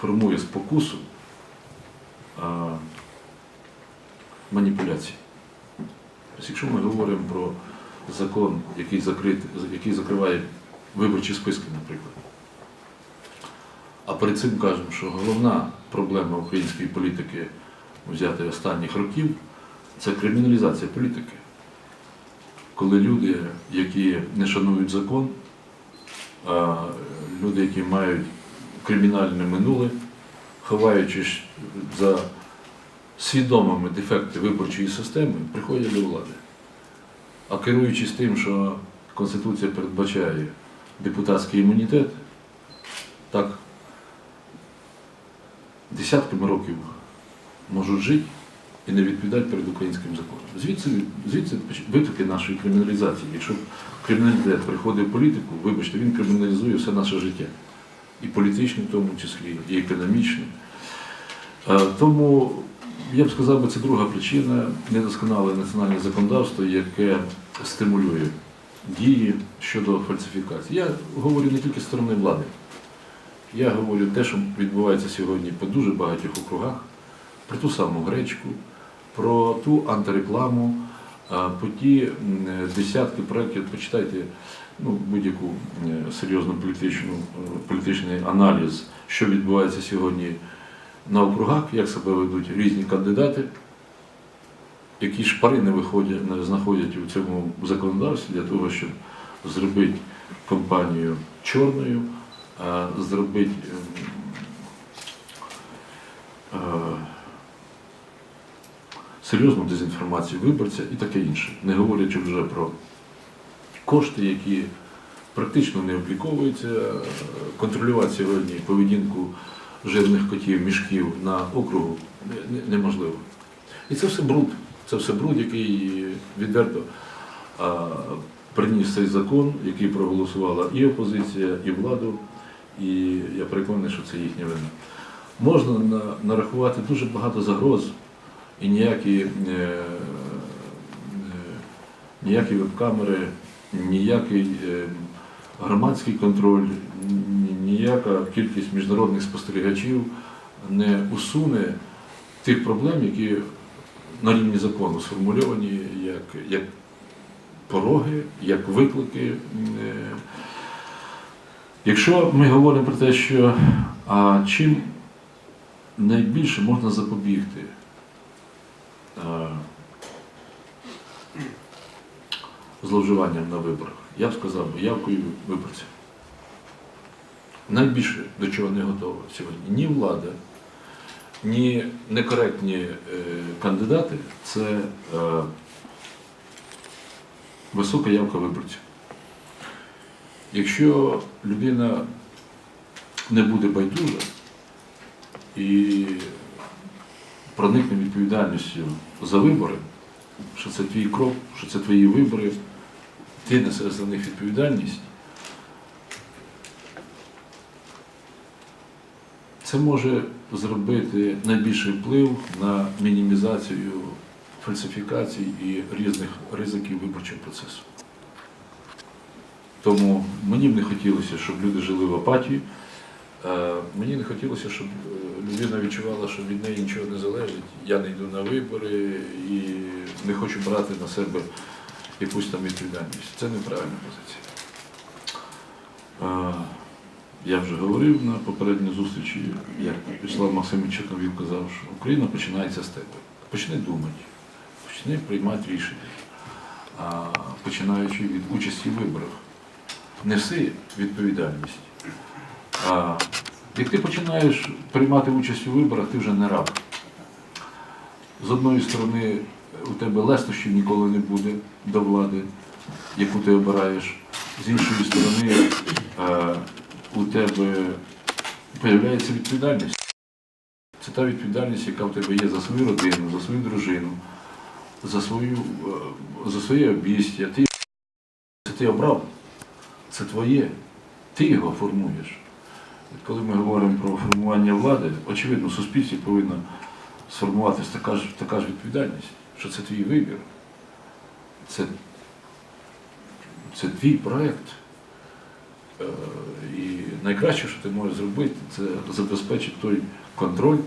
формує спокусу а, маніпуляції. Тобто, якщо ми говоримо про закон, який, закрит, який закриває виборчі списки, наприклад, а перед цим кажемо, що головна проблема української політики взяти останніх років це криміналізація політики. Коли люди, які не шанують закон, люди, які мають кримінальне минуле, ховаючись за свідомими дефекти виборчої системи, приходять до влади. А керуючись тим, що Конституція передбачає депутатський імунітет, так десятками років можуть жити і не відповідають перед українським законом. Звідси, звідси витоки нашої криміналізації. Якщо криміналітет приходить в політику, вибачте, він криміналізує все наше життя. І політичне в тому числі, і економічне. Е, Тому я б сказав, це друга причина недосконале національне законодавство, яке стимулює дії щодо фальсифікації. Я говорю не тільки сторони влади. Я говорю те, що відбувається сьогодні по дуже багатьох округах, про ту саму гречку, про ту антирекламу, а, по ті десятки проєктів, почитайте ну, будь-яку е, серйозну політичну, е, політичний аналіз, що відбувається сьогодні на округах, як себе ведуть різні кандидати, які шпари не виходять, не знаходять у цьому законодавстві для того, щоб зробити компанію чорною, зробити ем, е, серйозну дезінформацію виборця і таке інше. Не говорячи вже про кошти, які практично не обліковуються, контролювати сьогодні поведінку жирних котів, мішків на округу не- не- неможливо. І це все бруд. Це все бруд, який відверто приніс цей закон, який проголосувала і опозиція, і владу, і я переконаний, що це їхня вина. Можна нарахувати дуже багато загроз, і ніякі, е, е, ніякі веб-камери, ніякий е, громадський контроль, ніяка кількість міжнародних спостерігачів не усуне тих проблем, які на рівні закону сформульовані як, як пороги, як виклики. Е, Якщо ми говоримо про те, що а чим найбільше можна запобігти а, зловживанням на виборах, я б сказав, явкою виборців. Найбільше до чого не готова сьогодні ні влада, ні некоректні е, кандидати це е, висока явка виборців. Якщо людина не буде байдужа і проникне відповідальністю за вибори, що це твій крок, що це твої вибори, ти несеш за них відповідальність, це може зробити найбільший вплив на мінімізацію фальсифікацій і різних ризиків виборчого процесу. Тому мені б не хотілося, щоб люди жили в апатії. Е, Мені не хотілося, щоб е, людина відчувала, що від неї нічого не залежить. Я не йду на вибори і не хочу брати на себе якусь там відповідальність. Це неправильна позиція. Е, Я вже говорив на попередній зустрічі, як Вячеслав Максимович Чорновіл казав, що Україна починається з тебе. Почни думати, почни приймати рішення, а, починаючи від участі в виборах. Неси відповідальність. А, як ти починаєш приймати участь у виборах, ти вже не раб. З одної сторони, у тебе лестощів ніколи не буде до влади, яку ти обираєш. З іншої сторони, е, у тебе з'являється відповідальність. Це та відповідальність, яка в тебе є за свою родину, за свою дружину, за, свою, е, за своє обістя. Ти, це ти обрав, це твоє, ти його формуєш. Коли ми говоримо про формування влади, очевидно, в суспільстві повинна сформуватися така ж, така ж відповідальність, що це твій вибір, це, це твій проєкт. Е, І найкраще, що ти можеш зробити, це забезпечити той контроль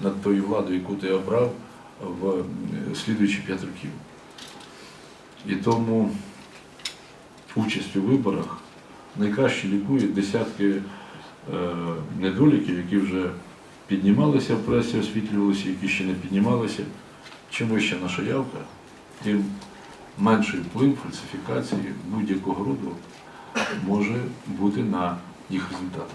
над тою владою, яку ти обрав в е, слідуючі 5 років. І тому участь у виборах найкраще лікує десятки е, недоліків, які вже піднімалися в пресі, освітлювалися, які ще не піднімалися. Чим вища наша явка, тим менший вплив фальсифікації будь-якого роду може бути на їх результати.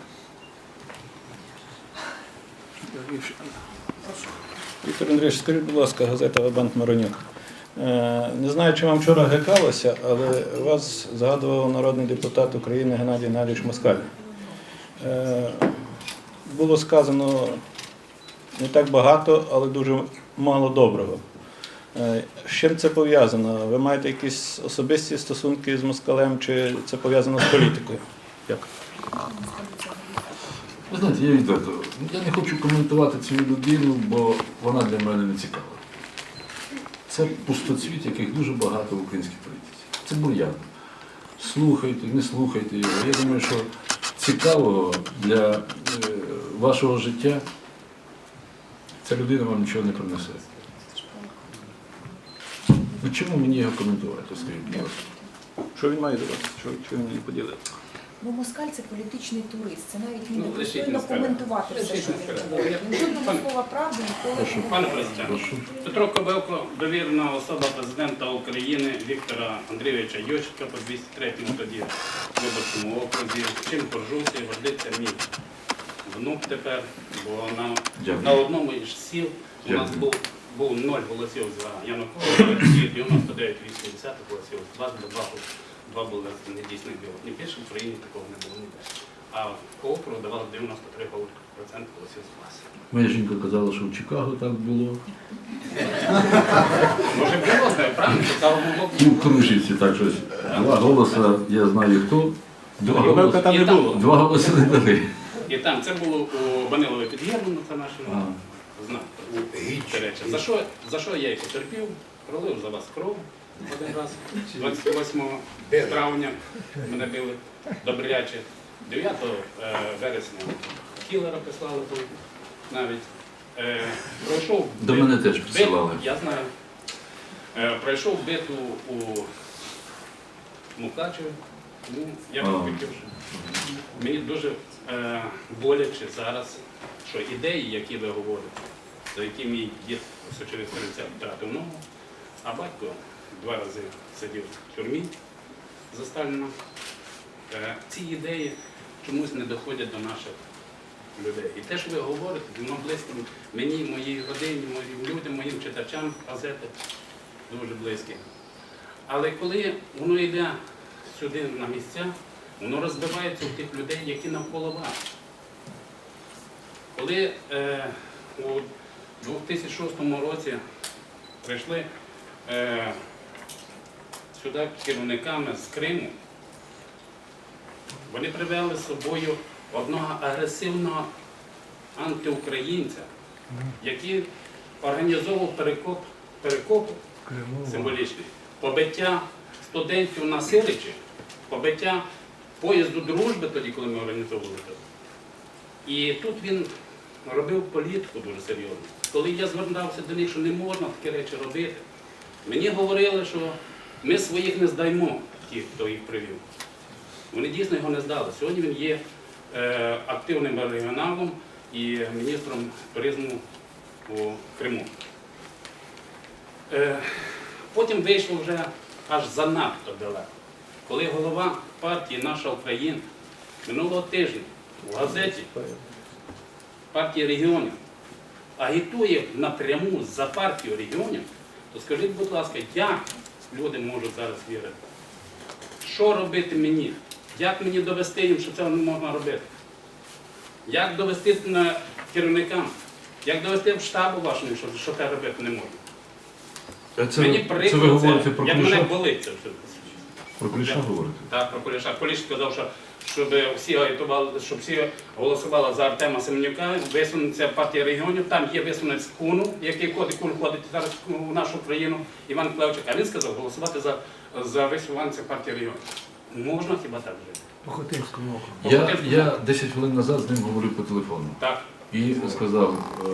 Віктор Андрійович, скажіть, будь ласка, газета Вабанк Маронюк. Е, Не знаю, чи вам вчора гекалося, але вас згадував народний депутат України Геннадій Геннадійович Москаль. Е, Було сказано не так багато, але дуже мало доброго. Е, З чим це пов'язано? Ви маєте якісь особисті стосунки з москалем, чи це пов'язано з політикою? Дякую. Ви знаєте, я відверто, я не хочу коментувати цю людину, бо вона для мене не цікава. Це пустоцвіт, яких дуже багато в українській політиці. Це бур'ян. Слухайте, не слухайте його. Я думаю, що цікавого для е, вашого життя ця людина вам нічого не принесе. Ну чому мені його коментувати, скажіть, будь ласка? Що він має до вас? Що, що він мені поділив? Ну, москаль це політичний турист. Це навіть Ну, не лишіть достойно коментувати все, що він говорить. Він жодного слова правди ніколи не Пане говорить. президент, Петро Кобилко, довірена особа президента України Віктора Андрійовича Ющенка по 203-му тоді виборчому окрузі. Чим горжуся, гордиться мій внук тепер, бо на, Дякую. на одному із сіл у нас був, був ноль голосів за Януковича і 99 голосів. Два, два, два були недійсних білих. Ні більше в Україні такого не було ніде. А по округу давали 93% голосів з вас. Моя жінка казала, що в Чикаго так було. Може було, це правильно, цікаво було. І в так щось. Два голоса, я знаю хто. Два голоси не дали. І там це було у Банилові під'єднано, це наше А. знак. За що, за що я і потерпів? Пролив за вас кров один раз. 28 травня мене били добряче. 9 е, вересня кілера прислали тут навіть. Е, Пройшов До бит- мене теж бит- присилали. Я знаю. Е, Пройшов биту у Мукачеві. Я хотів, Мені дуже е, боляче зараз, що ідеї, які ви говорите, за які мій дід ось через 30 втратив ногу, а батько два рази сидів в тюрмі за Сталіна. Е, ці ідеї чомусь не доходять до наших людей. І те, що ви говорите, воно близько мені, моїй родині, моїм людям, моїм читачам газети дуже близькі. Але коли воно йде сюди на місця, воно розбивається у тих людей, які навколо вас. Коли е, у 2006 році прийшли е, сюди керівниками з Криму, вони привели з собою одного агресивного антиукраїнця, який організовував перекоп, перекоп символічний, побиття студентів на Сиричі, побиття поїзду дружби тоді, коли ми організовували. І тут він робив політику дуже серйозно. Коли я звертався до них, що не можна такі речі робити, мені говорили, що ми своїх не здаємо, ті, хто їх привів. Вони дійсно його не здали. Сьогодні він є е, активним регіоналом і міністром туризму у Криму. Е, потім вийшло вже аж занадто далеко. Коли голова партії Наша Україна минулого тижня в газеті партії регіонів агітує напряму за партію регіонів, то скажіть, будь ласка, як люди можуть зараз вірити? Що робити мені? Як мені довести їм, що це не можна робити? Як довести керівникам? Як довести в штабу вашому, що, що це робити не можна? Це, мені це прикро, говорите як мене болить це все. Про Куліша говорите? Так, про Куліша. Куліш сказав, що щоб всі агітували, щоб всі голосували за Артема Семенюка, висунеться партія регіонів, там є висунець Куну, який ходить, Кун ходить зараз в нашу країну, Іван Клевчик. А він сказав голосувати за, за висуванця партії регіонів. Можна хіба так жити? По Хотинському округу. Я, я 10 хвилин назад з ним говорив по телефону Так. і сказав, е,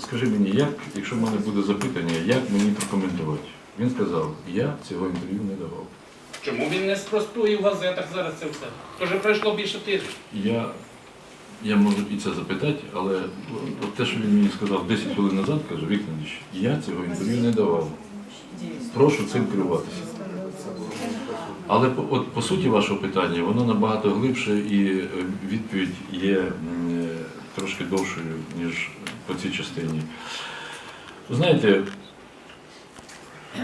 скажи мені, як, якщо в мене буде запитання, як мені прокоментувати? Він сказав, я цього інтерв'ю не давав. Чому він не спростує в газетах зараз це все? То вже пройшло більше тижня. Я, я можу і це запитати, але от те, що він мені сказав 10 хвилин назад, каже, Вікторович, я цього інтерв'ю не давав. Прошу цим керуватися. Але от по суті вашого питання, воно набагато глибше і е, відповідь є е, трошки довшою, ніж по цій частині. Знаєте,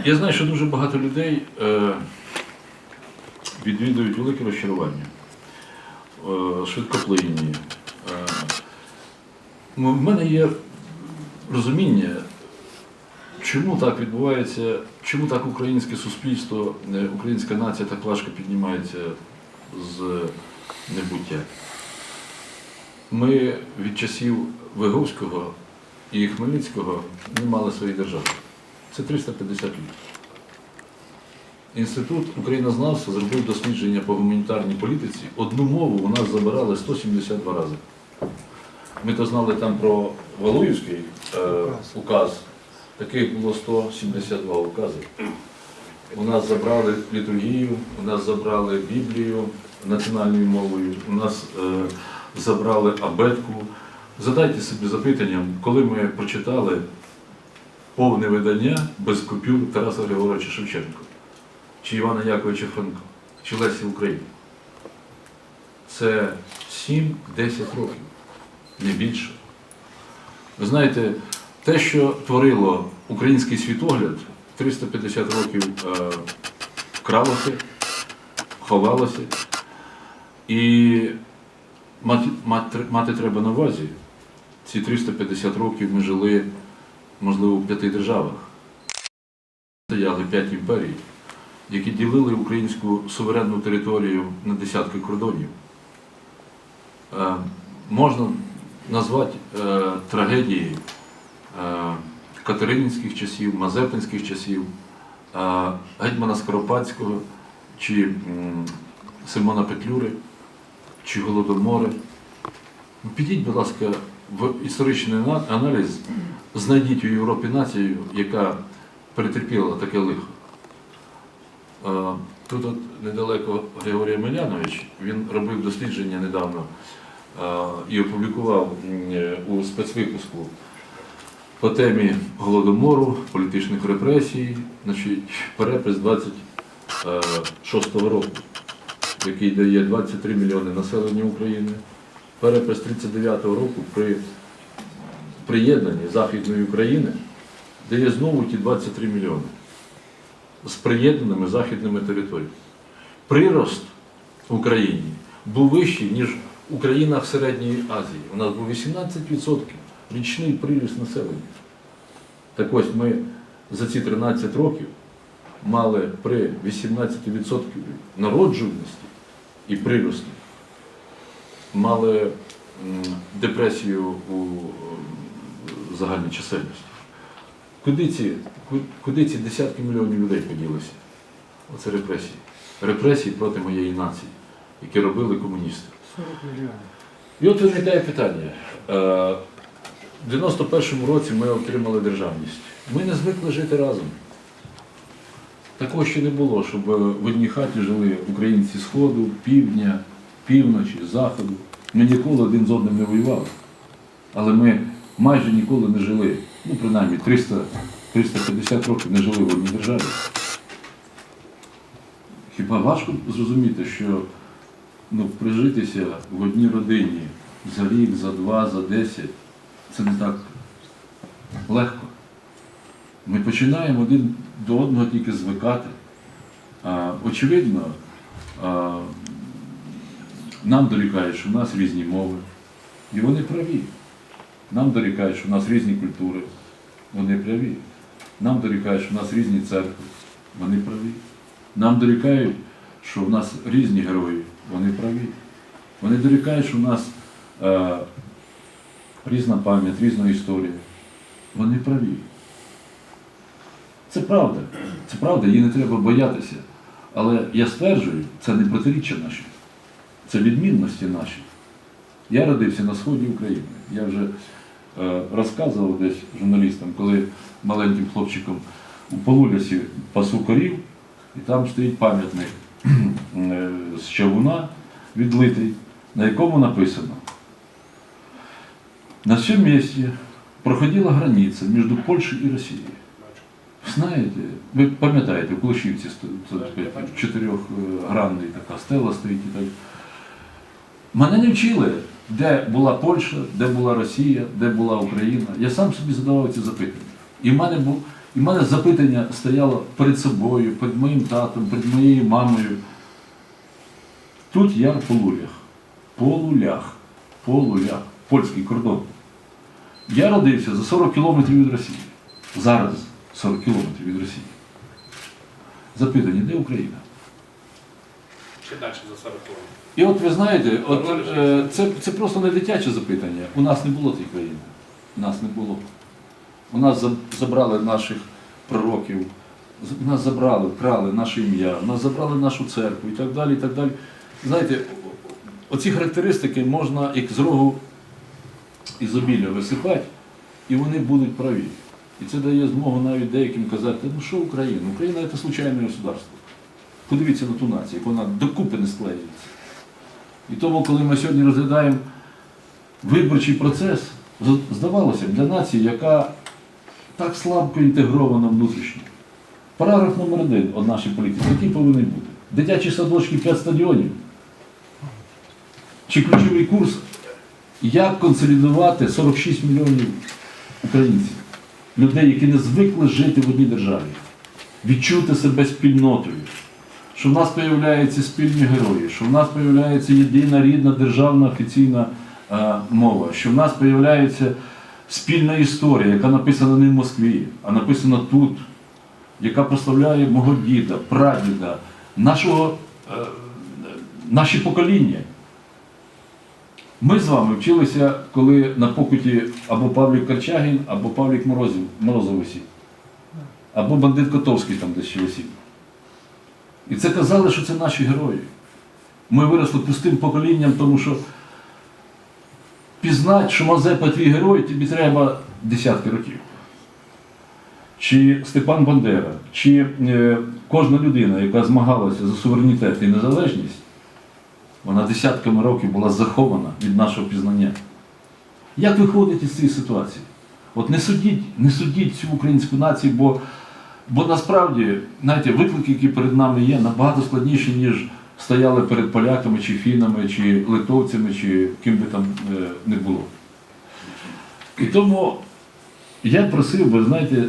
я знаю, що дуже багато людей е, відвідують велике розчарування е, швидкоплинні. Е, ну, В мене є розуміння, чому так відбувається, чому так українське суспільство, е, українська нація так важко піднімається з небуття. Ми від часів Виговського і Хмельницького не мали своєї держави. Це 350 років. Інститут українознавства зробив дослідження по гуманітарній політиці. Одну мову у нас забирали 172 рази. Ми то знали там про Валуївський е, указ. Таких було 172 укази. У нас забрали літургію, у нас забрали Біблію національною мовою, у нас е, забрали абетку. Задайте собі запитання, коли ми прочитали повне видання без купюр Тараса Григоровича Шевченка чи Івана Яковича Франка, чи Лесі України. Це 7-10 років, не більше. Ви знаєте, те, що творило український світогляд 350 років е, кралося, ховалося. І мати, мати, мати треба на увазі, ці 350 років ми жили, можливо, в п'яти державах. Стояли п'ять імперій які ділили українську суверенну територію на десятки кордонів. Е, можна назвати е, трагедії е, катерининських часів, мазепинських часів, гетьмана Скоропадського, чи Симона Петлюри, чи Голодомори. Ну, Підіть, будь ласка, в історичний аналіз, знайдіть у Європі націю, яка перетерпіла таке лихо. Тут от недалеко Григорій Милянович, він робив дослідження недавно і опублікував у спецвипуску по темі Голодомору, політичних репресій, значить, перепис 26-го року, який дає 23 мільйони населення України. Перепис 39-го року при приєднанні Західної України дає знову ті 23 мільйони з приєднаними західними територіями. Прирост в Україні був вищий, ніж у країнах Середньої Азії. У нас був 18% річний приріст населення. Так ось ми за ці 13 років мали при 18% народжуваності і прирості, мали депресію у загальній чисельності. Куди ці, куди ці десятки мільйонів людей поділися? Оце репресії. Репресії проти моєї нації, які робили комуністи. 40 мільйонів. І от виникає питання. Е, В 91-му році ми отримали державність. Ми не звикли жити разом. Такого ще не було, щоб в одній хаті жили українці Сходу, півдня, півночі, заходу. Ми ніколи один з одним не воювали. Але ми майже ніколи не жили, ну принаймні 300, 350 років не жили в одній державі. Хіба важко зрозуміти, що ну, прижитися в одній родині за рік, за два, за десять, це не так легко. Ми починаємо один до одного тільки звикати. А, очевидно, а, нам дорікають, що в нас різні мови. І вони праві. Нам дорікають, що в нас різні культури. Вони праві. Нам дорікають, що в нас різні церкви. Вони праві. Нам дорікають, що в нас різні герої. Вони праві. Вони дорікають, що в нас е, різна пам'ять, різна історія. Вони праві. Це правда. Це правда, її не треба боятися. Але я стверджую, це не протиріччя наші. це відмінності наші. Я родився на сході України. Я вже е, розказував десь журналістам, коли маленьким хлопчиком у Полулясі пасу корів, і там стоїть пам'ятник е, з чавуна відлитий, на якому написано. На цьому місці проходила границя між Польщею і Росією. Знаєте, ви пам'ятаєте, сто- це чотирьохгранний така стела стоїть і так. Мене не вчили, де була Польща, де була Росія, де була Україна. Я сам собі задавав ці запитання. І в мене, був, і в мене запитання стояло перед собою, перед моїм татом, перед моєю мамою. Тут я по лулях. По лулях. По лулях. Польський кордон. Я родився за 40 кілометрів від Росії. Зараз 40 кілометрів від Росії. Запитання, де Україна? Ще далі за 40 років. І от ви знаєте, от, е, це, це просто не дитяче запитання. У нас не було цієї країни. У нас не було. У нас за- забрали наших пророків, з- у нас забрали, вкрали наше ім'я, у нас забрали нашу церкву і так далі. і так далі. Знаєте, о- о- оці характеристики можна як з рогу ізобілля висипати, і вони будуть праві. І це дає змогу навіть деяким казати, ну що Україна? Україна це случайне государство. Подивіться на ту націю, як вона докупи не склеюється. І тому, коли ми сьогодні розглядаємо виборчий процес, здавалося б, для нації, яка так слабко інтегрована внутрішньо. Параграф номер один у нашій політиці, який повинен бути? Дитячі садочки 5 стадіонів. Чи ключовий курс, як консолідувати 46 мільйонів українців, людей, які не звикли жити в одній державі, відчути себе спільнотою що в нас з'являються спільні герої, що в нас з'являється єдина рідна державна офіційна е, мова, що в нас з'являється спільна історія, яка написана не в Москві, а написана тут, яка прославляє мого діда, прадіда, нашого, е, наші покоління. Ми з вами вчилися, коли на покуті або Павлік Карчагін, або Павлік Морозів, Морозов висів, або бандит Котовський там десь ще. І це казали, що це наші герої. Ми виросли пустим поколінням, тому що пізнати, що Мазепа твій герой, тобі треба десятки років. Чи Степан Бандера, чи е, кожна людина, яка змагалася за суверенітет і незалежність, вона десятками років була захована від нашого пізнання. Як виходить із цієї ситуації? От не судіть, не судіть цю українську націю, бо Бо насправді, знаєте, виклики, які перед нами є, набагато складніші, ніж стояли перед поляками, чи фінами, чи литовцями, чи ким би там е, не було. І тому я просив би, знаєте,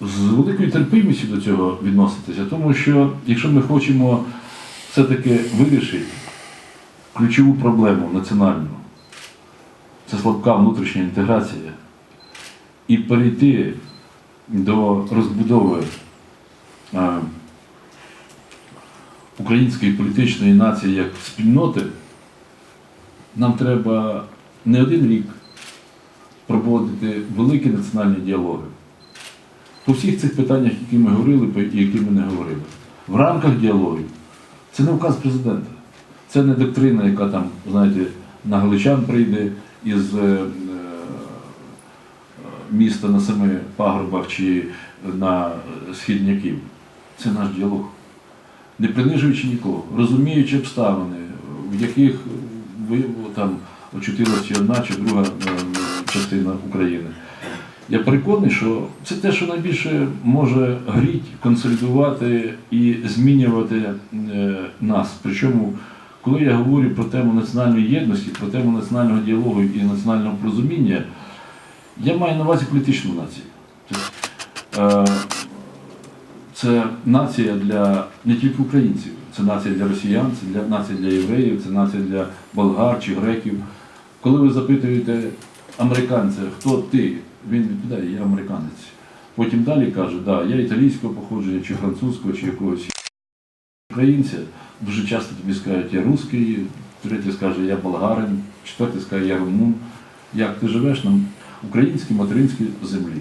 з великою терпимістю до цього відноситися, тому що якщо ми хочемо все-таки вирішити ключову проблему національну, це слабка внутрішня інтеграція, і перейти до розбудови е, української політичної нації як спільноти, нам треба не один рік проводити великі національні діалоги. По всіх цих питаннях, які ми говорили і які ми не говорили. В рамках діалогів. Це не указ президента, це не доктрина, яка там, знаєте, на галичан прийде із е, міста на семи пагорбах чи на східняків. Це наш діалог. Не принижуючи нікого, розуміючи обставини, в яких там очутилася одна чи друга е, частина України. Я переконаний, що це те, що найбільше може гріти, консолідувати і змінювати е, нас. Причому, коли я говорю про тему національної єдності, про тему національного діалогу і національного порозуміння, я маю на увазі політичну націю. Це, е, нація для не тільки українців, це нація для росіян, це для нація для євреїв, це нація для болгар чи греків. Коли ви запитуєте американця, хто ти, він відповідає, я американець. Потім далі каже, да, я італійського походження, чи французького, чи якогось українця. Дуже часто тобі скажуть, я русський, третій скаже, я болгарин, четвертий скаже, я румун. Як ти живеш на українській материнській землі?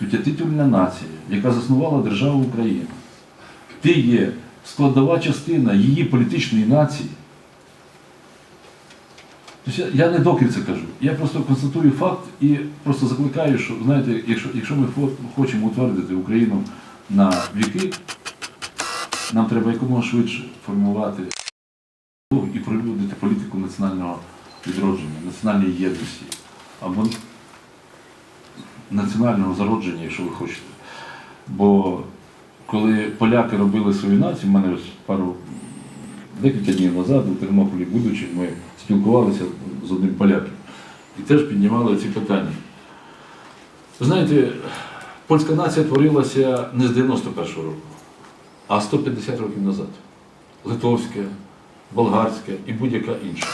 Є титульна нація, яка заснувала державу Україну. Ти є складова частина її політичної нації. Тобто я, не докір це кажу. Я просто констатую факт і просто закликаю, що знаєте, якщо, якщо ми хочемо утвердити Україну на віки, нам треба якомога швидше формувати і проводити політику національного відродження, національної єдності або національного зародження, якщо ви хочете. Бо коли поляки робили свою націю, в мене пару декілька днів назад у Тернополі, будучи, ми спілкувалися з одним поляком і теж піднімали ці питання. Знаєте, польська нація творилася не з 91-го року, а 150 років назад. Литовська, болгарська і будь-яка інша.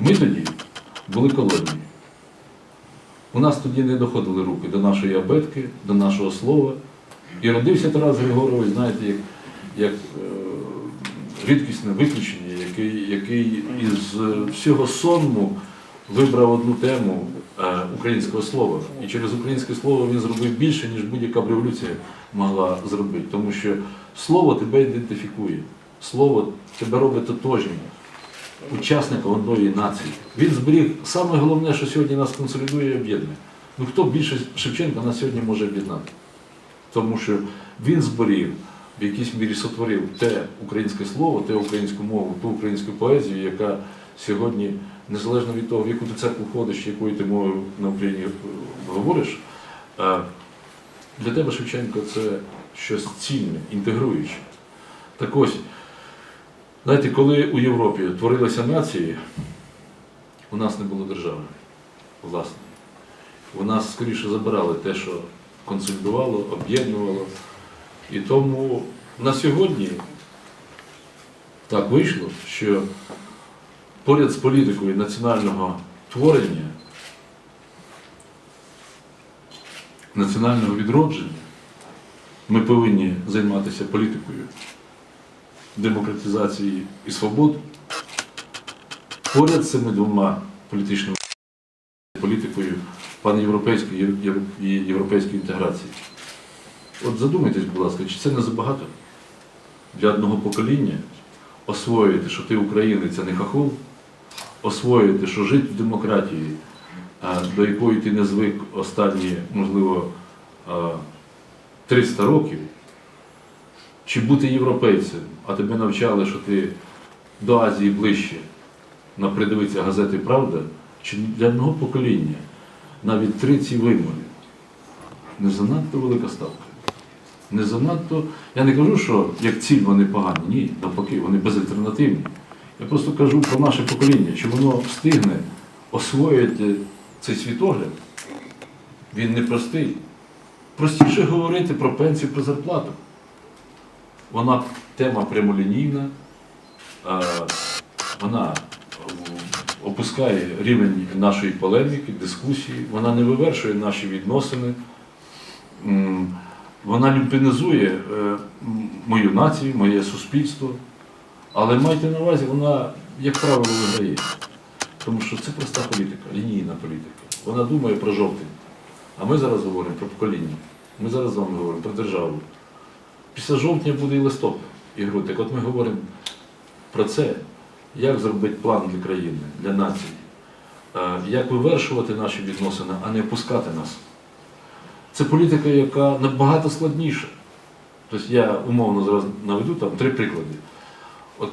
Ми тоді були колонією. У нас тоді не доходили руки до нашої абетки, до нашого слова. І родився Тарас Григорович, знаєте, як, як е, рідкісне виключення, який, який із всього сонму вибрав одну тему е, українського слова. І через українське слово він зробив більше, ніж будь-яка б революція могла зробити. Тому що слово тебе ідентифікує, слово тебе робить тотожнім учасником одної нації. Він зберіг саме головне, що сьогодні нас консолідує і об'єднує. Ну хто більше Шевченка нас сьогодні може об'єднати? Тому що він зберіг, в якійсь мірі сотворив те українське слово, те українську мову, ту українську поезію, яка сьогодні, незалежно від того, в яку ти церкву ходиш, якою ти мовою на Україні е, говориш, е, для тебе Шевченко це щось цінне, інтегруюче. Так ось, знаєте, коли у Європі творилися нації, у нас не було держави власної. У нас скоріше забирали те, що консолідувало, об'єднувало. І тому на сьогодні так вийшло, що поряд з політикою національного творення, національного відродження, ми повинні займатися політикою демократизації і свободи. Поряд з цими двома політичними політикою панєвропейської єв- і європейської інтеграції. От задумайтесь, будь ласка, чи це не забагато для одного покоління освоїти, що ти українець, а не хахол, освоїти, що жити в демократії, до якої ти не звик останні, можливо, 300 років, чи бути європейцем, а тебе навчали, що ти до Азії ближче, на придивиться газети Правда, чи для одного покоління навіть три ці вимоги не занадто велика ставка. Не занадто. Я не кажу, що як ціль вони погані. Ні, навпаки, вони безальтернативні. Я просто кажу про наше покоління, чи воно встигне освоїти цей світогляд. Він непростий. Простіше говорити про пенсію, про зарплату. Вона тема прямолінійна, вона опускає рівень нашої полеміки, дискусії, вона не вивершує наші відносини, вона люпінізує е, мою націю, моє суспільство. Але майте на увазі, вона, як правило, виграє. Тому що це проста політика, лінійна політика. Вона думає про жовтень. А ми зараз говоримо про покоління. Ми зараз з вами говоримо про державу. Після жовтня буде і листопад, і грудь. Так от ми говоримо про це, як зробити план для країни, для нації, Е, як вивершувати наші відносини, а не опускати нас. Це політика, яка набагато складніша. Тобто я умовно зараз наведу там три приклади. От